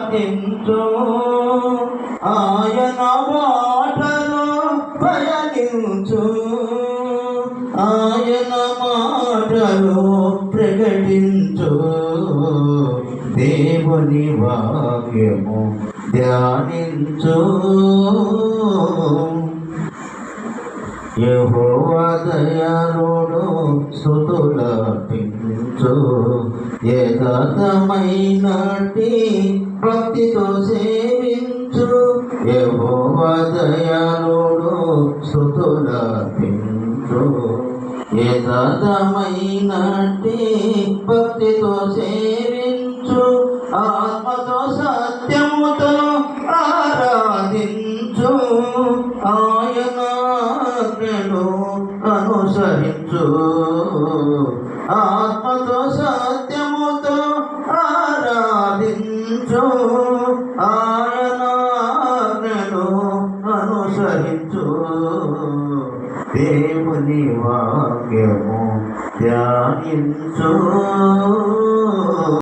ఎంతో ఆయన మాటలో పయనించు ఆయన మాటలో ప్రకటించు. దేవుని వాక్యము ధ్యానించు. యెహోవా దయాలో స్థుతులర్పించు యథార్థమైనటి భక్తితో సేవించు. యెహోవా దయాళుడు స్థుతులర్పించు యథార్థమైనటి భక్తితో సేవించు. ఆత్మతో సత్యముతో ఆరాధించు. ఆయన ఆజ్ఞను అనుసరించు. ఆత్మతో సత్యముతో ఆరాధించు. ఆయన ఆజ్ఞను అనుసరించు. దేవుని వాక్యము ధ్యానించు.